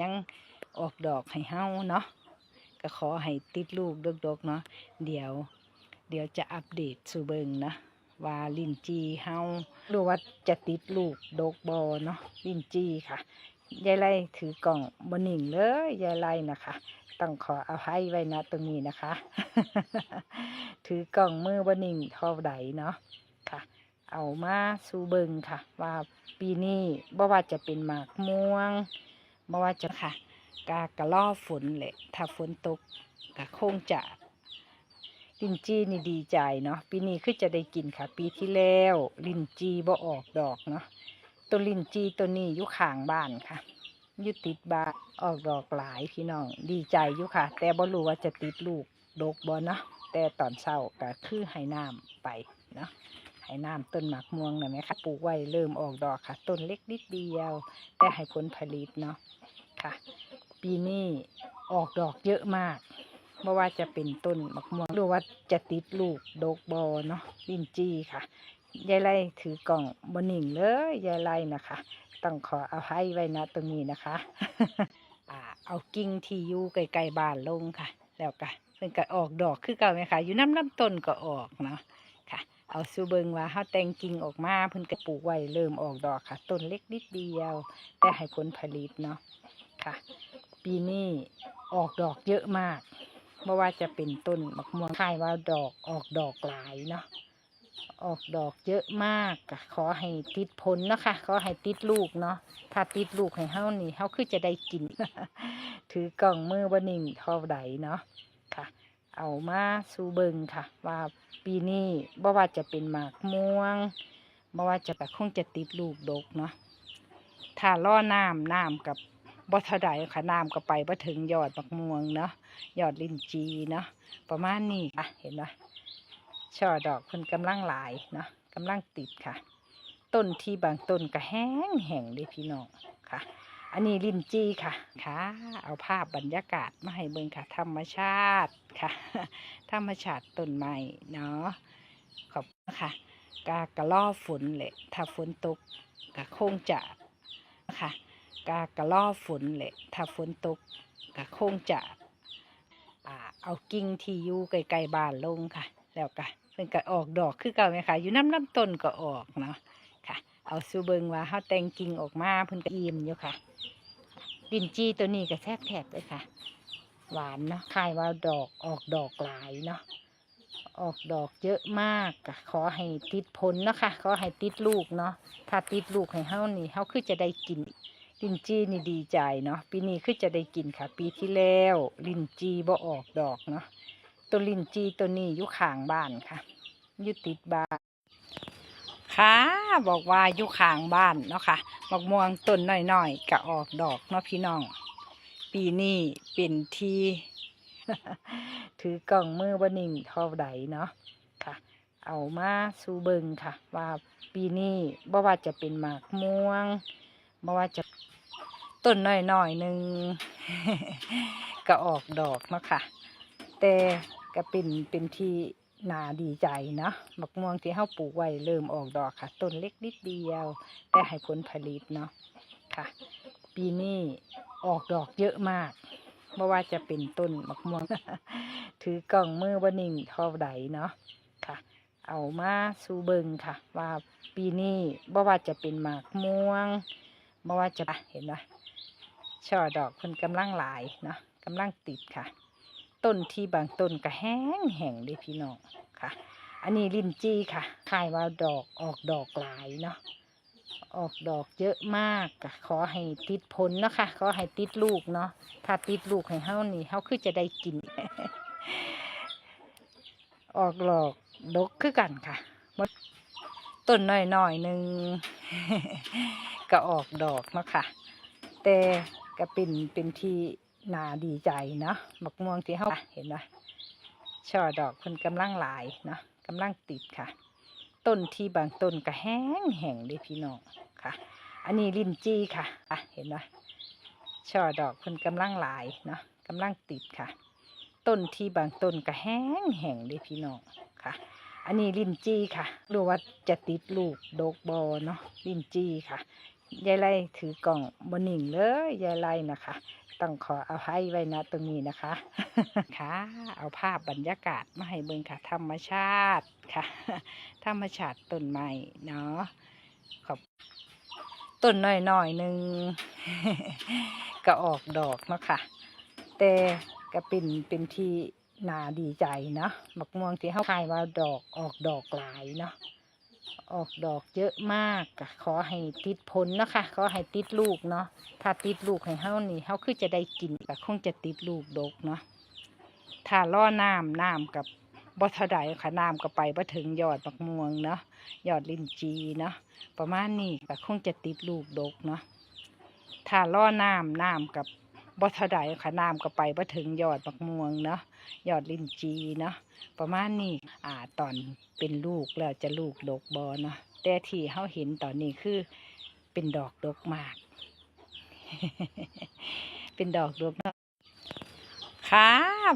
ยังออกดอกให้เฮาเนาะก็ขอให้ติดลูกดกๆเนาะเดี๋ยว เดี๋ยวจะอัปเดตสู่เบิงนะว่าลินจีเฮาหรือว่าจะติดลูกดกบอเนาะลินจีค่ะยายไล่ถือกล่องบนิ่งเลยยายไล่นะคะต้องขออภัยไว้นะตรงนี้นะคะ ถือกล่องมือบนิ่งเท่าใดเนาะค่ะ เอามาสู่เบิงค่ะ ว่าปีนี้บ่ว่าจะเป็นหมากม่วง บ่ว่าจะค่ะกากระล่อฝนแหละถ้าฝนตกก็คงจะลินจีนี่ดีใจเนาะปีนี้คือจะได้กินค่ะ ปีที่แล้วลินจีบ่ออกดอกเนาะตัวลินจีตัวนี้อยู่ข้างบ้านค่ะอยู่ติดบ้านออกดอกหลายพี่น้องดีใจอยู่ค่ะ แต่บ่รู้ว่าจะติดลูกดกบ่เนาะแต่ตอนเช้าก็คือให้น้ำไปเนาะ ให้น้ำต้นหมากม่วงน่ะไหมคะปลูกไว้เริ่มออกดอกค่ะ ต้นเล็กนิดเดียว แต่ให้ผลผลิตเนาะค่ะ ปีนี้ออกดอกเยอะมากไม่ว่าจะเป็นต้นหมะม่วงหรือว่าจะติดลูกดกบอเนาะลินจีค่ะยายไล่ถือกล่องบนิ่งเลยยายไล่นะคะ ต้องขอเอภัยไว้นะตรงนี้นะคะเอากิ่งที่อยู่ไกลๆบ้านลงค่ะ แล้วก็เพิ่นก็ออกดอกคือเก่าไหมคะอยู่น้ำน้ำต้นก็ออกเนาะ ค่ะ เอาสูเบิงว่าเฮาแต่งกิ่งออกมาเพิ่นก็ปลูกไว้เริ่มออกดอกค่ะ ต้นเล็กนิดเดียว แต่ให้ผลผลิตเนาะค่ะ ปีนี้ออกดอกเยอะมากไม่ว่าจะเป็นต้นมะม่วงคายว่าดอกออกดอกหลายเนาะออกดอกเยอะมากขอให้ติดผลนะคะขอให้ติดลูกเนาะถ้าติดลูกให้เฮานี่เฮาคือจะได้กิน ถือกล่องมือบนิ่งเท่าใดเนาะ เอามาสู่เบิงค่ะ ว่าปีนี้บ่ว่าจะเป็นหมากม่วงบ่ว่าจะแบบคงจะติดลูกดกเนาะถ้าล่อน้ำน้ำกับบ่เท่าใดค่ะน้ำก็ไปบ่ถึงยอดมะม่วงเนาะยอดลินจีเนาะประมาณนี้ค่ะเห็นไหมช่อดอกเพิ่นกำลังหลายเนาะกำลังติดค่ะ ต้นที่บางต้นก็แห้งแห้งเลยพี่น้องค่ะ อันนี้ลินจีค่ะ ค่ะ เอาภาพบรรยากาศมาให้เบิ่งค่ะ ธรรมชาติค่ะ ธรรมชาติต้นไม้เนาะ ขอบคุณค่ะ กากระล่อฝนแหละ ถ้าฝนตกก็คงจะค่ะ กากระล่อฝนแหละ ถ้าฝนตกก็คงจะอ่าเอากิ่งที่อยู่ไกลๆบ้านลงค่ะ แล้วก็เพิ่นก็ออกดอกคือเก่าไหมคะอยู่น้ำน้ำต้นก็ออกเนาะค่ะ เอาสูเบิงว่าเฮาแต่งกิ่งออกมาเพิ่นก็อิ่มอยู่ค่ะดินจีตัวนี้ก็แซ่บแทบเลยค่ะ หวานเนาะคายว่าดอกออกดอกหลายเนาะออกดอกเยอะมากขอให้ติดผลเนาะค่ะขอให้ติดลูกเนาะถ้าติดลูกให้เฮานี่เฮาคือจะได้กินลินจีนี่ดีใจเนาะปีนี้คือจะได้กินค่ะ ปีที่แล้วลินจีบ่ออกดอกเนาะตัวลินจีตัวนี้อยู่ข้างบ้านค่ะอยู่ติดบ้านค่ะ บอกว่าอยู่ข้างบ้านเนาะค่ะมะม่วงต้นน้อยๆก็ออกดอกเนาะพี่น้อง ปีนี้เป็นที่ ถือกล่องมือบนิ่งเท่าใดเนาะค่ะ เอามาสู่เบิงค่ะ ว่าปีนี้บ่ว่าจะเป็นหมากม่วงบ่ว่าจะต้นน้อยๆหนึ่งก็ออกดอกเนาะค่ะ แต่ก็เป็นเป็นที่ นาดีใจเนาะมะม่วงที่เฮาปลูกไว้เริ่มออกดอกค่ะ ต้นเล็กนิดเดียว แต่ให้ผลผลิตเนาะค่ะ ปีนี้ออกดอกเยอะมากไม่ว่าจะเป็นต้นมะม่วง ถือกล่องมือบนิ่งเท่าใดเนาะค่ะ เอามาสู่เบิงค่ะ ว่าปีนี้บ่ว่าจะเป็นหมากม่วงบ่ว่าจะเห็นไหมช่อดอกเพิ่นกำลังหลายเนาะกำลังติดค่ะ ต้นที่บางต้นก็แห้งแห้งเลยพี่น้องค่ะ อันนี้ลินจีค่ะคายว่าดอกออกดอกหลายเนาะออกดอกเยอะมากขอให้ติดผลนะคะขอให้ติดลูกเนาะถ้าติดลูกให้เฮานี่เฮาคือจะได้กิน ออกดอกดกคือกันค่ะหมดต้นน้อยหนึ่งก็ออกดอกเนาะค่ะ แต่ก็เป็นเป็นที่ นาดีใจเนาะมะม่วงที่เฮาเห็นไหมช่อดอกเพิ่นกำลังหลายเนาะกำลังติดค่ะ ต้นที่บางต้นก็แห้งแห้งเลยพี่น้องค่ะ อันนี้ลินจีค่ะอะเห็นไหมช่อดอกเพิ่นกำลังหลายเนาะกำลังติดค่ะ ต้นที่บางต้นก็แห้งแห้งเลยพี่น้องค่ะ อันนี้ลินจีค่ะรือว่าจะติดลูกดกบอเนาะลินจีค่ะยายไล่ถือกล่องบนหนิ่งเลยยายไล่นะคะ ต้องขอเอาให้ไว้นะตรงนี้นะคะ ค่ะ เอาภาพบรรยากาศมาให้เบิ่งค่ะ ธรรมชาติค่ะ ธรรมชาติต้นไม้เนาะขอบต้นหน้อยๆหนึ่งก็ออกดอกเนาะค่ะ แต่ก็เป็นเป็นที่นาดีใจเนาะมักม่วงที่เขาขายว่าดอกออกดอกหลายเนาะ ออกดอกเยอะมากขอให้ติดผลเนาะคะขอให้ติดลูกเนาะถ้าติดลูกให้เฮานี่เฮาคือจะได้กินก็คงจะติดลูกดกเนาะถ้าล่อน้ำน้ำกับบ่เท่าใดค่ะน้ำก็ไปบ่ถึงยอดมักม่วงเนาะยอดลิ้นจีเนาะประมาณนี้ก็คงจะติดลูกดกเนาะถ้าล่อน้ำน้ำกับบ่เท่าใดค่ะน้ำก็ไปบ่ถึงยอดบักม่วงเนาะ ยอดลิ้นจีเนาะประมาณนี้อ่าตอนเป็นลูกแล้วจะลูกดกบอเนาะแต่ที่เฮาเห็นตอนนี้คือเป็นดอกดกมาก เป็นดอกดกเนาะค่ะ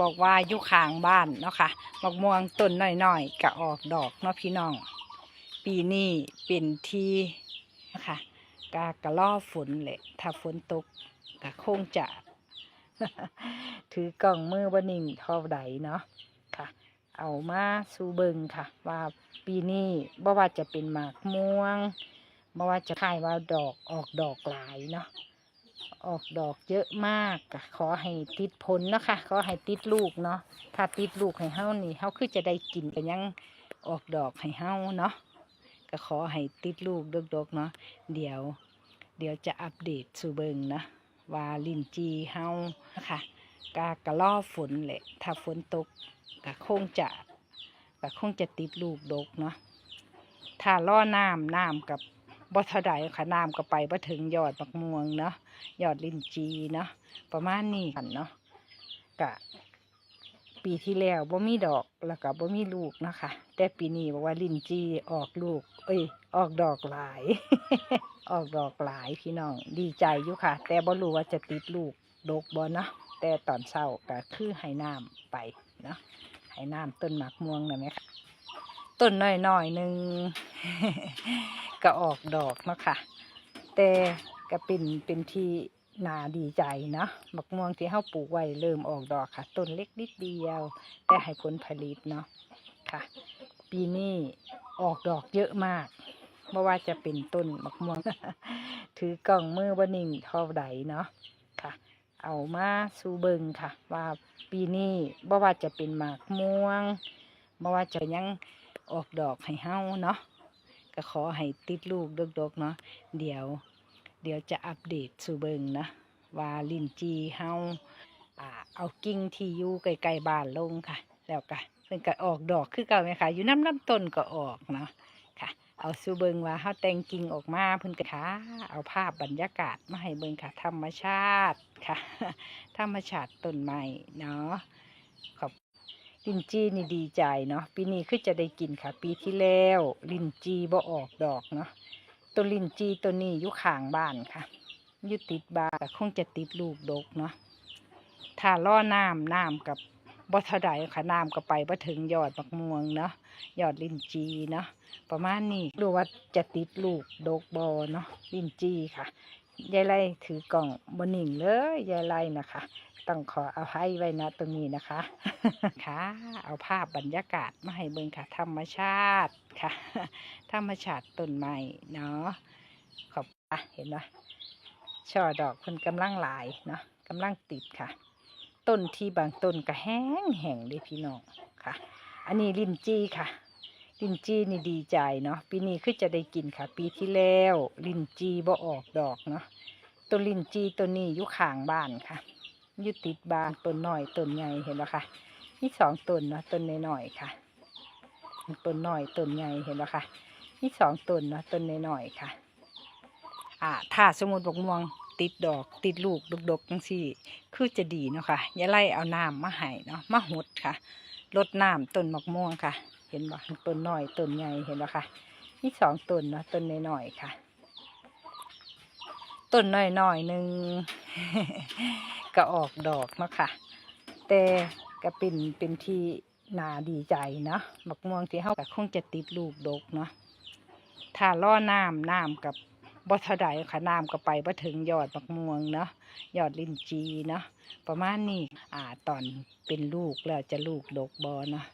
บอกว่าอยู่ข้างบ้านเนาะค่ะบักม่วงต้นน้อยๆก็ออกดอกเนาะพี่น้อง ปีนี้เป็นที่นะคะกากระล่อฝนแหละ ถ้าฝนตกก็คงจะ ถือกล่องมือบ่นิ่งเท่าใดเนาะค่ะ เอามาสู่เบิงค่ะ ว่าปีนี้บ่ว่าจะเป็นหมากม่วงบ่ว่าจะคายว่าดอกออกดอกหลายเนาะออกดอกเยอะมากขอให้ติดผลเนาะค่ะขอให้ติดลูกเนาะถ้าติดลูกให้เฮานี่เฮาคือจะได้กินก็ยังออกดอกให้เฮาเนาะก็ขอให้ติดลูกดกๆเนาะเดี๋ยว เดี๋ยวจะอัปเดตสู่เบิงนะ ว่าลินจีเฮานะคะกากระล่อฝนแหละถ้าฝนตกก็คงจะก็คงจะติดลูกดกเนาะถ้าล่อน้ำน้ำกับบ่เท่าใดค่ะน้ำก็ไปบ่ถึงยอดบักม่วงเนาะยอดลินจีเนาะประมาณนี้กันเนาะกะ ปีที่แล้วบ่มีดอกแล้วก็บ่มีลูกนะคะแต่ปีนี้บอกว่าลินจีออกลูก เอ้ย ออกดอกหลาย ออกดอกหลายพี่น้อง ดีใจอยู่ค่ะ แต่บ่รู้ว่าจะติดลูกดกบ่เนาะแต่ตอนเช้าก็คือให้น้ำไปเนาะให้น้ำต้นหมากม่วงนะไหมคะต้นน้อยๆหนึ่งก็ออกดอกเนาะค่ะ แต่ก็เป็นเป็นที่ นาดีใจเนาะหมกม่วงที่เฮาปลูกไว้เริ่มออกดอกค่ะ ต้นเล็กนิดเดียว แต่ให้ผลผลิตเนาะค่ะ ปีนี้ออกดอกเยอะมากไม่ว่าจะเป็นต้นมะม่วง ถือกล่องมือบ่นิ่งเท่าใดเนาะค่ะ เอามาสู่เบิงค่ะ ว่าปีนี้บ่ว่าจะเป็นหมากม่วงบ่ว่าจะยังออกดอกให้เฮาเนาะก็ขอให้ติดลูกดกๆเนาะเดี๋ยว เดี๋ยวจะอัปเดตสู่เบิงนะว่าลินจีเฮาอ่าเอากิ่งที่อยู่ไกลๆบ้านลงค่ะ แล้วก็เพิ่นก็ออกดอกคือเก่าไหมคะอยู่น้ำลำต้นก็ออกเนาะค่ะ เอาสู่เบิงว่าเฮาแต่งกิ่งออกมาเพิ่นก็ค่ะเอาภาพบรรยากาศมาให้เบิงค่ะ ธรรมชาติค่ะ ธรรมชาติต้นไม้เนาะขอบลินจีนี่ดีใจเนาะปีนี้คือจะได้กินค่ะ ปีที่แล้ว ลินจีบ่ออกดอกเนาะ ตัวลินจีตัวนี้อยู่ข้างบ้านค่ะอยู่ติดบ้านคงจะติดลูกดกเนาะถ้าล่อน้ำน้ำกับบ่เท่าใดค่ะน้ำก็ไปบ่ถึงยอดบักม่วงเนาะยอดลินจีเนาะประมาณนี้ดูว่าจะติดลูกดกบอเนาะลินจีค่ะยายไล่ถือกล่องบนหนิ่งเลยยายไล่นะคะ ต้องขอเอาให้ไว้นะตรงนี้นะคะ ค่ะ เอาภาพบรรยากาศมาให้เบิ่งค่ะ ธรรมชาติค่ะ ธรรมชาติต้นไม้เนาะ ขอบอะเห็นไหมช่อดอกคนกำลังหลายเนาะกำลังติดค่ะ ต้นที่บางต้นก็แห้งแห้งเลยพี่น้องค่ะ อันนี้ลินจีค่ะ ลินจีนี่ดีใจเนาะ ปีนี้คือจะได้กินค่ะ ปีที่แล้ว ลินจีบ่ออกดอกเนาะ ตัวลินจีตัวนี้อยู่ข้างบ้านค่ะ ยู่ติดบานต้นหน้อยต้นใหญ่เห็นไหมคะมีสองต้นเนาะต้นน้อยๆค่ะต้นหน้อยต้นใหญ่เห็นไหมคะมีสองต้นเนาะต้นน้อยๆค่ะ อ่าถ้าสมมติบกม่วงติดดอกติดลูกดกๆจังซี่ คือจะดีเนาะค่ะอย่าไล่เอาน้ำมาให้เนาะมาหดค่ะลดน้ำต้นมะม่วงค่ะ เห็นบ่ต้นหน้อยต้นใหญ่เห็นบ่ค่ะมีสองต้นเนาะต้นน้อยๆค่ะต้นน้อยๆหนึ่ง ก็ออกดอกเนาะค่ะ แต่ก็เป็นเป็นที่นาดีใจเนาะมะม่วงที่เฮาก็คงจะติดลูกดกเนาะถ้าล่อน้ำน้ำกับบ่เท่าใดค่ะน้ำก็ไปบ่ถึงยอดบักม่วงเนาะยอดลิ้นจีเนาะประมาณนี้อ่าตอนเป็นลูกแล้วจะลูกดกบอเนาะ